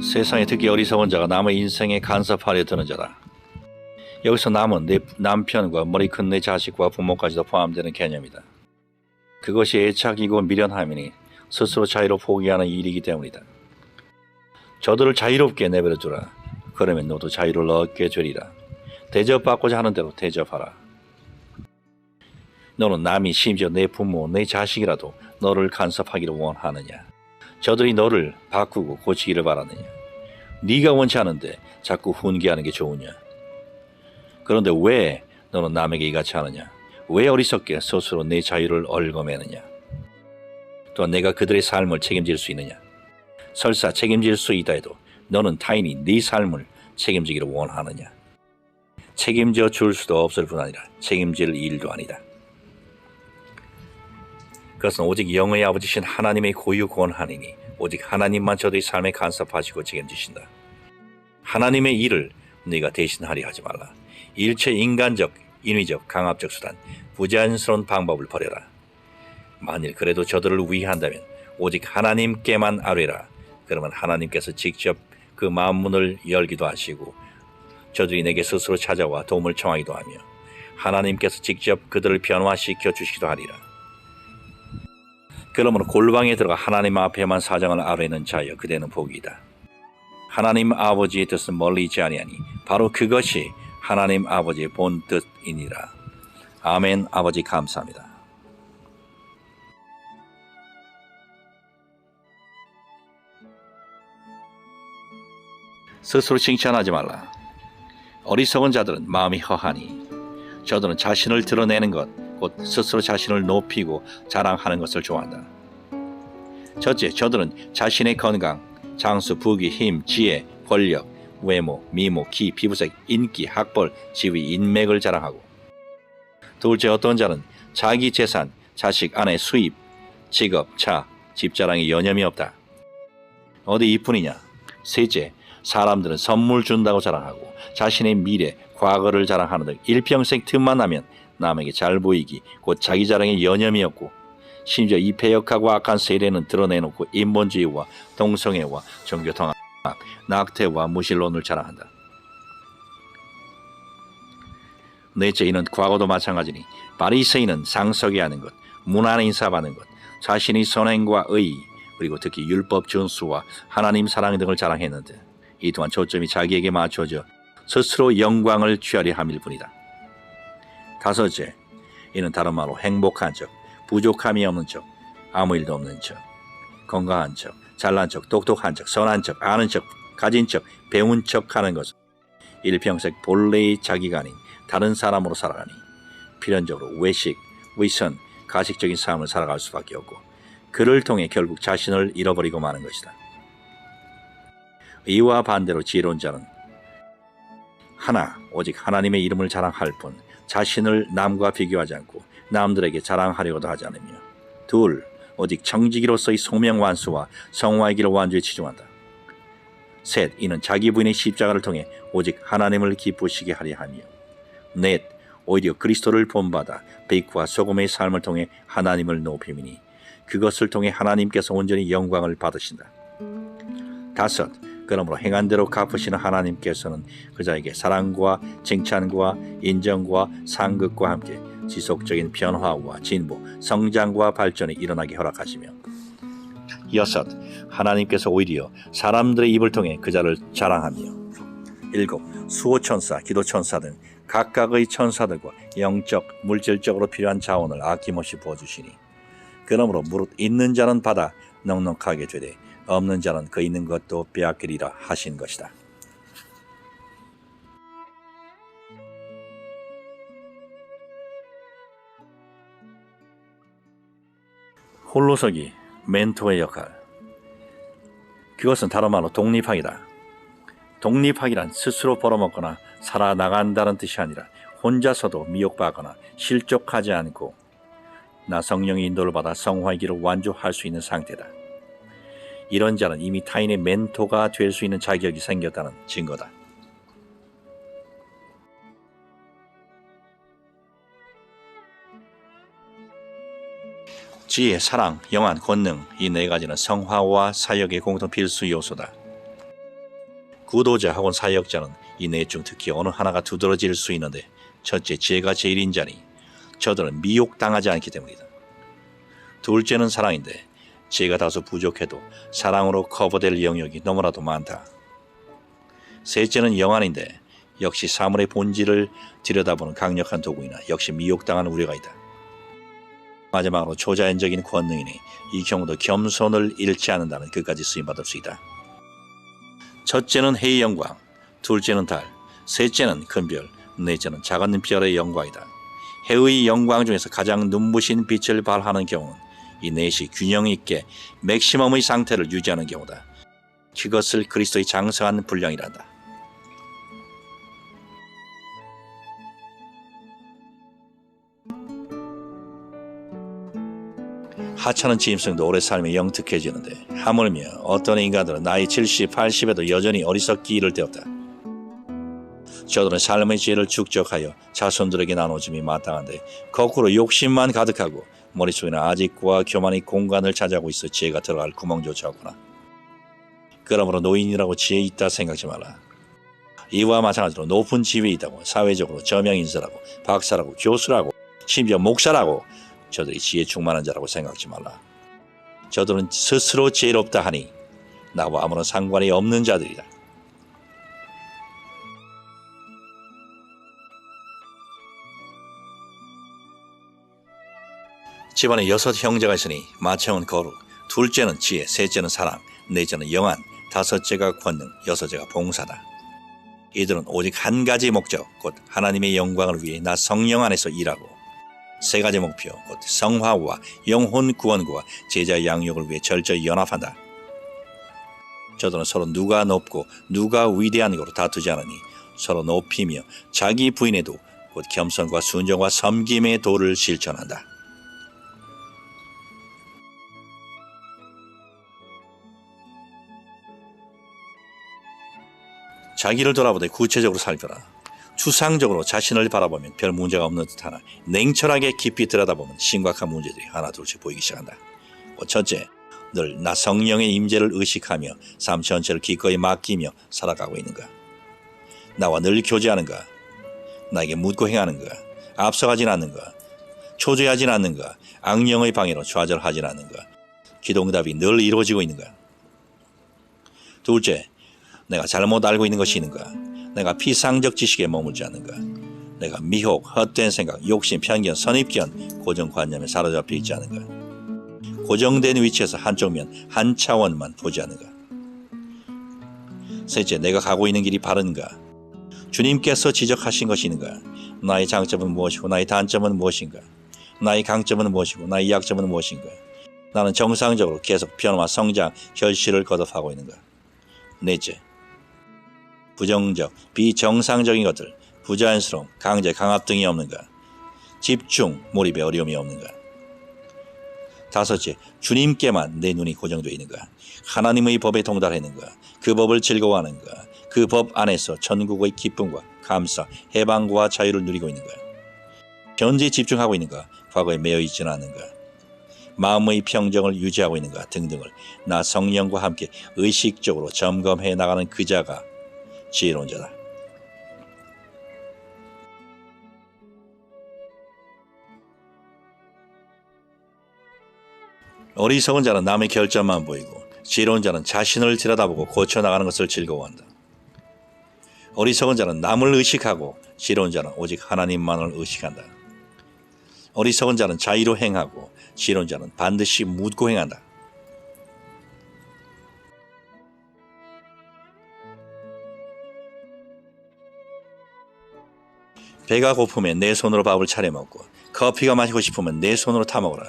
세상에 특히 어리석은 자가 남의 인생에 간섭하려 드는 자다. 여기서 남은 내 남편과 머리 큰 내 자식과 부모까지도 포함되는 개념이다. 그것이 애착이고 미련함이니 스스로 자유로 포기하는 일이기 때문이다. 저들을 자유롭게 내버려 두라. 그러면 너도 자유를 얻게 되리라. 대접받고자 하는 대로 대접하라. 너는 남이 심지어 내 부모, 내 자식이라도 너를 간섭하기를 원하느냐? 저들이 너를 바꾸고 고치기를 바라느냐? 네가 원치 않은데 자꾸 훈계하는 게 좋으냐? 그런데 왜 너는 남에게 이같이 하느냐? 왜 어리석게 스스로 내 자유를 얽어매느냐? 또한 내가 그들의 삶을 책임질 수 있느냐? 설사 책임질 수 있다 해도 너는 타인이 네 삶을 책임지기를 원하느냐? 책임져 줄 수도 없을 뿐 아니라 책임질 일도 아니다. 그것은 오직 영의 아버지신 하나님의 고유 권한이니 오직 하나님만 저들의 삶에 간섭하시고 책임지신다. 하나님의 일을 네가 대신하려 하지 말라. 일체 인간적, 인위적, 강압적 수단, 부자연스러운 방법을 버려라. 만일 그래도 저들을 위한다면 오직 하나님께만 아뢰라. 그러면 하나님께서 직접 그 마음 문을 열기도 하시고 저들이 내게 스스로 찾아와 도움을 청하기도 하며 하나님께서 직접 그들을 변화시켜 주시기도 하리라. 그러므로 골방에 들어가 하나님 앞에만 사정을 아뢰는 자여 그대는 복이다. 하나님 아버지의 뜻은 멀리 있지 아니하니 바로 그것이 하나님 아버지의 본 뜻이니라. 아멘 아버지 감사합니다. 스스로 칭찬하지 말라. 어리석은 자들은 마음이 허하니 저들은 자신을 드러내는 것, 곧 스스로 자신을 높이고 자랑하는 것을 좋아한다. 첫째, 저들은 자신의 건강, 장수, 부귀, 힘, 지혜, 권력, 외모, 미모, 키, 피부색, 인기, 학벌, 지위, 인맥을 자랑하고 둘째, 어떤 자는 자기 재산, 자식, 아내, 수입, 직업, 차, 집 자랑에 여념이 없다. 어디 이뿐이냐? 셋째, 사람들은 선물 준다고 자랑하고 자신의 미래, 과거를 자랑하는 등 일평생 틈만 나면 남에게 잘 보이기, 곧 자기 자랑에 여념이 없고 심지어 이 패역하고 악한 세례는 드러내놓고 인본주의와 동성애와 종교통합, 낙태와 무신론을 자랑한다. 넷째 이는 과거도 마찬가지니 바리새인은 상석에 하는 것, 문안 인사받는 것, 자신이 선행과 의 그리고 특히 율법 준수와 하나님 사랑 등을 자랑했는데 이 또한 초점이 자기에게 맞춰져 스스로 영광을 취하려 함일 뿐이다. 다섯째, 이는 다른 말로 행복한 척, 부족함이 없는 척, 아무 일도 없는 척, 건강한 척, 잘난 척, 똑똑한 척, 선한 척, 아는 척, 가진 척, 배운 척 하는 것은 일평생 본래의 자기가 아닌 다른 사람으로 살아가니 필연적으로 외식, 위선, 가식적인 삶을 살아갈 수밖에 없고 그를 통해 결국 자신을 잃어버리고 마는 것이다. 이와 반대로 지혜로운 자는 하나 오직 하나님의 이름을 자랑할 뿐 자신을 남과 비교하지 않고 남들에게 자랑하려고도 하지 않으며 둘 오직 청지기로서의 소명 완수와 성화의 길을 완주에 치중한다. 셋 이는 자기 부인의 십자가를 통해 오직 하나님을 기쁘시게 하려 하며 넷 오히려 그리스도를 본받아 베이크와 소금의 삶을 통해 하나님을 높이미니 그것을 통해 하나님께서 온전히 영광을 받으신다. 다섯 그러므로 행한 대로 갚으시는 하나님께서는 그자에게 사랑과 칭찬과 인정과 상급과 함께 지속적인 변화와 진보, 성장과 발전이 일어나게 허락하시며 여섯 하나님께서 오히려 사람들의 입을 통해 그자를 자랑하며 일곱 수호천사, 기도천사 등 각각의 천사들과 영적, 물질적으로 필요한 자원을 아낌없이 부어주시니 그러므로 무릇 있는 자는 받아 넉넉하게 되되 없는 자는 그 있는 것도 빼앗기리라 하신 것이다. 홀로서기 멘토의 역할 그것은 다른 말로 독립학이다. 독립학이란 스스로 벌어먹거나 살아나간다는 뜻이 아니라 혼자서도 미혹받거나 실족하지 않고 나 성령의 인도를 받아 성화의 길을 완주할 수 있는 상태다. 이런 자는 이미 타인의 멘토가 될 수 있는 자격이 생겼다는 증거다. 지혜, 사랑, 영안, 권능 이 네 가지는 성화와 사역의 공통 필수 요소다. 구도자 혹은 사역자는 이 네 중 특히 어느 하나가 두드러질 수 있는데 첫째 지혜가 제일인 자니 저들은 미혹당하지 않기 때문이다. 둘째는 사랑인데 지혜가 다소 부족해도 사랑으로 커버될 영역이 너무나도 많다. 셋째는 영안인데 역시 사물의 본질을 들여다보는 강력한 도구이나 역시 미혹당하는 우려가 있다. 마지막으로 초자연적인 권능이니 이 경우도 겸손을 잃지 않는다는 끝까지 쓰임받을 수 있다. 첫째는 해의 영광, 둘째는 달, 셋째는 큰별, 넷째는 작은 별의 영광이다. 해의 영광 중에서 가장 눈부신 빛을 발하는 경우는 이 넷이 균형 있게 맥시멈의 상태를 유지하는 경우다. 그것을 그리스도의 장성한 분량이란다. 하찮은 짐승도 오래 살며 영특해지는데 하물며 어떤 인간들은 나이 70, 80에도 여전히 어리석기 이를 때없다. 저들은 삶의 지혜를 축적하여 자손들에게 나눠줌이 마땅한데 거꾸로 욕심만 가득하고 머릿속에는 아직과 교만의 공간을 차지하고 있어 지혜가 들어갈 구멍조차 없구나. 그러므로 노인이라고 지혜 있다 생각지 말라. 이와 마찬가지로 높은 지위에 있다고 사회적으로 저명 인사라고 박사라고 교수라고 심지어 목사라고 저들이 지혜 충만한 자라고 생각지 말라. 저들은 스스로 지혜롭다 하니 나와 아무런 상관이 없는 자들이다. 집안에 여섯 형제가 있으니 마청은 거룩, 둘째는 지혜, 셋째는 사랑, 넷째는 영안, 다섯째가 권능, 여섯째가 봉사다. 이들은 오직 한 가지 목적, 곧 하나님의 영광을 위해 나 성령 안에서 일하고 세 가지 목표, 곧 성화와 영혼 구원과 제자 양육을 위해 철저히 연합한다. 저들은 서로 누가 높고 누가 위대한 거로 다투지 않으니 서로 높이며 자기 부인에도 곧 겸손과 순종과 섬김의 도를 실천한다. 자기를 돌아보되 구체적으로 살펴라. 추상적으로 자신을 바라보면 별 문제가 없는 듯하나 냉철하게 깊이 들여다보면 심각한 문제들이 하나 둘씩 보이기 시작한다. 뭐 첫째, 늘 나 성령의 임재를 의식하며 삶 전체를 기꺼이 맡기며 살아가고 있는가? 나와 늘 교제하는가? 나에게 묻고 행하는가? 앞서가진 않는가? 초조하진 않는가? 악령의 방해로 좌절하진 않는가? 기도응답이 늘 이루어지고 있는가? 둘째, 내가 잘못 알고 있는 것이 있는가? 내가 피상적 지식에 머물지 않는가? 내가 미혹, 헛된 생각, 욕심, 편견, 선입견, 고정관념에 사로잡혀 있지 않은가? 고정된 위치에서 한쪽 면, 한 차원만 보지 않는가? 셋째, 내가 가고 있는 길이 바른가? 주님께서 지적하신 것이 있는가? 나의 장점은 무엇이고 나의 단점은 무엇인가? 나의 강점은 무엇이고 나의 약점은 무엇인가? 나는 정상적으로 계속 변화와 성장, 결실을 거듭하고 있는가? 넷째, 부정적, 비정상적인 것들, 부자연스러움, 강제, 강압 등이 없는가? 집중, 몰입에 어려움이 없는가? 다섯째, 주님께만 내 눈이 고정되어 있는가? 하나님의 법에 동달했는가? 그 법을 즐거워하는가? 그 법 안에서 천국의 기쁨과 감사, 해방과 자유를 누리고 있는가? 현재 집중하고 있는가? 과거에 매여 있지는 않는가? 마음의 평정을 유지하고 있는가? 등등을 나 성령과 함께 의식적으로 점검해 나가는 그 자가 지혜로운 자다. 어리석은 자는 남의 결점만 보이고 지혜로운 자는 자신을 들여다보고 고쳐나가는 것을 즐거워한다. 어리석은 자는 남을 의식하고 지혜로운 자는 오직 하나님만을 의식한다. 어리석은 자는 자의로 행하고 지혜로운 자는 반드시 묻고 행한다. 배가 고프면 내 손으로 밥을 차려 먹고 커피가 마시고 싶으면 내 손으로 타 먹어라.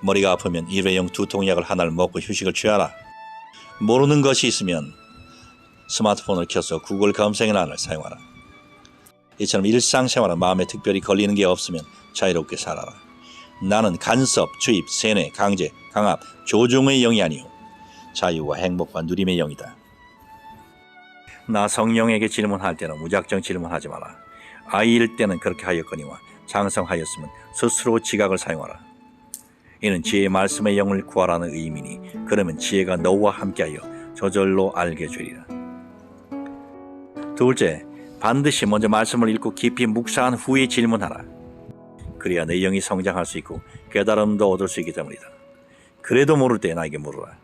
머리가 아프면 일회용 두통약을 하나를 먹고 휴식을 취하라. 모르는 것이 있으면 스마트폰을 켜서 구글 검색란을 사용하라. 이처럼 일상생활은 마음에 특별히 걸리는 게 없으면 자유롭게 살아라. 나는 간섭, 주입, 세뇌, 강제, 강압, 조종의 영이 아니요 자유와 행복과 누림의 영이다. 나 성령에게 질문할 때는 무작정 질문하지 마라. 아이일 때는 그렇게 하였거니와 장성하였으면 스스로 지각을 사용하라. 이는 지혜의 말씀의 영을 구하라는 의미니 그러면 지혜가 너와 함께하여 저절로 알게 되리라. 둘째, 반드시 먼저 말씀을 읽고 깊이 묵상한 후에 질문하라. 그래야 내 영이 성장할 수 있고 깨달음도 얻을 수 있기 때문이다. 그래도 모를 때 나에게 물으라.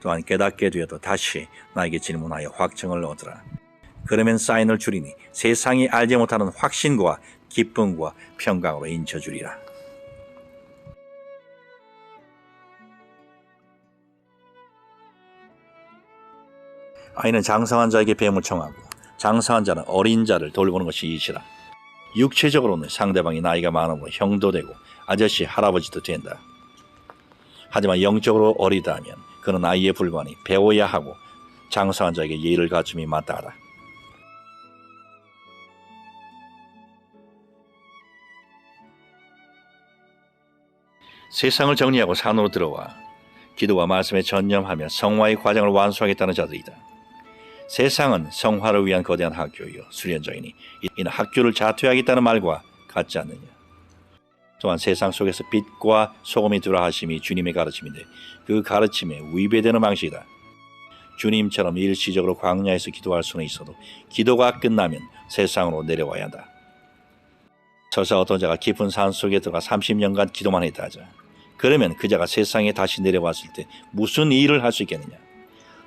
또한 깨닫게 되어도 다시 나에게 질문하여 확증을 얻으라. 그러면 사인을 줄이니 세상이 알지 못하는 확신과 기쁨과 평강으로 인쳐주리라. 아이는 장성한 자에게 뱀을 청하고 장성한 자는 어린 자를 돌보는 것이 이시라. 육체적으로는 상대방이 나이가 많으므로 형도 되고 아저씨 할아버지도 된다. 하지만 영적으로 어리다 하면 그는 아이에 불과하니 배워야 하고 장성한 자에게 예의를 갖춤이 마땅하다. 세상을 정리하고 산으로 들어와 기도와 말씀에 전념하며 성화의 과정을 완수하겠다는 자들이다. 세상은 성화를 위한 거대한 학교이요 수련장이니 이는 학교를 자퇴하겠다는 말과 같지 않느냐. 또한 세상 속에서 빛과 소금이 두라 하심이 주님의 가르침인데 그 가르침에 위배되는 방식이다. 주님처럼 일시적으로 광야에서 기도할 수는 있어도 기도가 끝나면 세상으로 내려와야 한다. 설사 어떤 자가 깊은 산 속에 들어가 30년간 기도만 했다 하자. 그러면 그 자가 세상에 다시 내려왔을 때 무슨 일을 할 수 있겠느냐?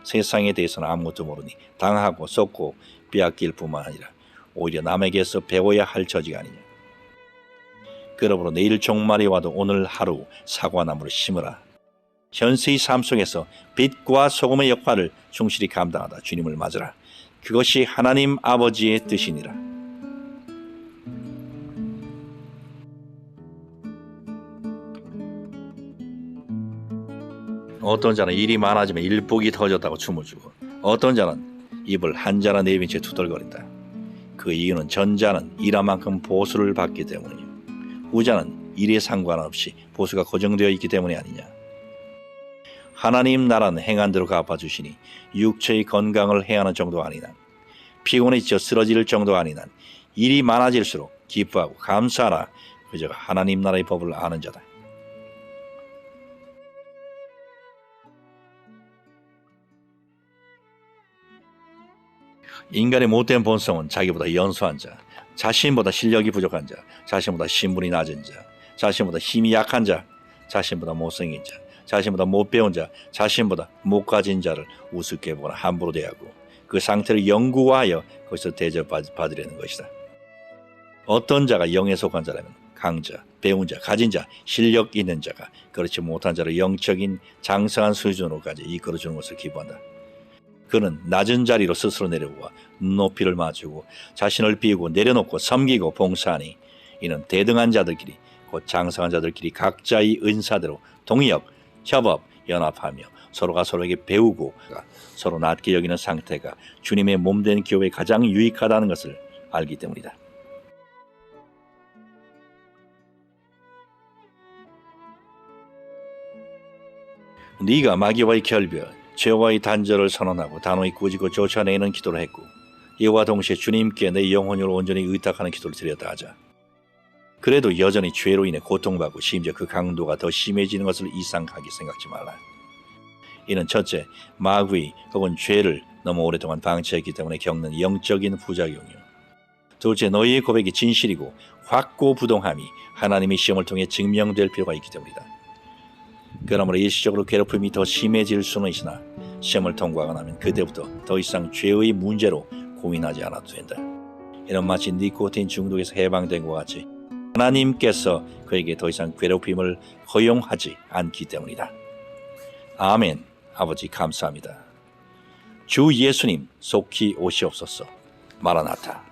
세상에 대해서는 아무것도 모르니 당하고 썩고 빼앗길 뿐만 아니라 오히려 남에게서 배워야 할 처지가 아니냐. 그러므로 내일 종말이 와도 오늘 하루 사과나무를 심으라. 현세의 삶 속에서 빛과 소금의 역할을 충실히 감당하다 주님을 맞으라. 그것이 하나님 아버지의 뜻이니라. 어떤 자는 일이 많아지면 일복이 터졌다고 춤을 추고 어떤 자는 입을 한 자나 내빈 채 투덜거린다. 그 이유는 전자는 일한 만큼 보수를 받기 때문이요. 후자는 일에 상관없이 보수가 고정되어 있기 때문이 아니냐. 하나님 나라는 행한대로 갚아주시니 육체의 건강을 해하는 정도 아니나 피곤에 지쳐 쓰러질 정도 아니나 일이 많아질수록 기뻐하고 감사하라 그저가 하나님 나라의 법을 아는 자다. 인간의 못된 본성은 자기보다 연소한 자, 자신보다 실력이 부족한 자, 자신보다 신분이 낮은 자, 자신보다 힘이 약한 자, 자신보다 못생긴 자, 자신보다 못 배운 자, 자신보다 못 가진 자를 우습게 보거나 함부로 대하고 그 상태를 연구하여 거기서 대접받으려는 것이다. 어떤 자가 영에 속한 자라면 강자, 배운 자, 가진 자, 실력 있는 자가 그렇지 못한 자를 영적인 장성한 수준으로까지 이끌어주는 것을 기부한다. 그는 낮은 자리로 스스로 내려와 높이를 맞추고 자신을 비우고 내려놓고 섬기고 봉사하니 이는 대등한 자들끼리 곧 장성한 자들끼리 각자의 은사대로 동의역, 협업, 연합하며 서로가 서로에게 배우고 서로 낮게 여기는 상태가 주님의 몸 된 교회에 가장 유익하다는 것을 알기 때문이다. 네가 마귀와의 결별, 죄와의 단절을 선언하고 단호히 꾸짖고 쫓아내는 기도를 했고 이와 동시에 주님께 내 영혼으로 온전히 의탁하는 기도를 드렸다 하자. 그래도 여전히 죄로 인해 고통받고 심지어 그 강도가 더 심해지는 것을 이상하게 생각지 말라. 이는 첫째, 마귀 혹은 죄를 너무 오랫동안 방치했기 때문에 겪는 영적인 부작용이요. 둘째, 너희의 고백이 진실이고 확고부동함이 하나님의 시험을 통해 증명될 필요가 있기 때문이다. 그러므로 일시적으로 괴롭힘이 더 심해질 수는 있으나 시험을 통과하고 나면 그때부터 더 이상 죄의 문제로 고민하지 않아도 된다. 이는 마치 니코틴 중독에서 해방된 것 같이 하나님께서 그에게 더 이상 괴롭힘을 허용하지 않기 때문이다. 아멘. 아버지 감사합니다. 주 예수님 속히 오시옵소서. 마라나타.